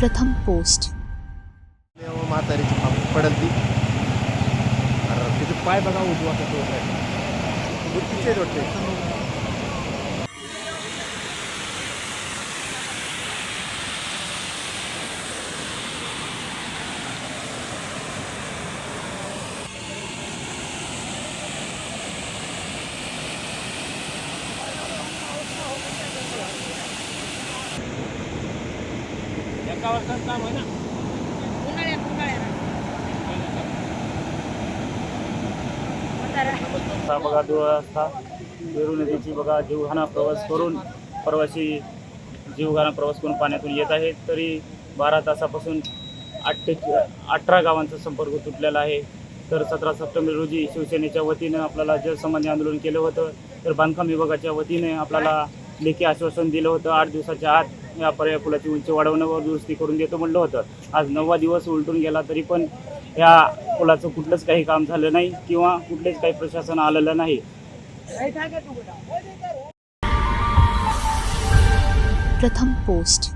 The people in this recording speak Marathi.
प्रथम पोस्ट. म्हातारीची पडल ती तिथे पाय बघा उजवा कसं होत आहे बुद्धीचे वाटते आता बघा दोन वाजता वेरू नदीची बघा जीवघाणा प्रवास करून प्रवासी जीवघाणा प्रवास करून पाण्यातून येत आहेत. तरी बारा तासापासून अठ्ठे अठरा गावांचा संपर्क तुटलेला आहे. तर सतरा सप्टेंबर रोजी शिवसेनेच्या वतीनं आपल्याला जलसंबंधी आंदोलन केलं होतं. तर बांधकाम विभागाच्या वतीने आपल्याला लेखी आश्वासन दिलं होतं. आठ दिवसाच्या आत या पर्याय पुलाची उंची वाढवणं व दुरुस्ती करून देतो म्हणलं होतं. आज नववा दिवस उलटून गेला तरी पण या पुलाचं कुठलंच काही काम झालं नाही किंवा कुठलेच काही प्रशासन आलेलं नाही. प्रथम पोस्ट.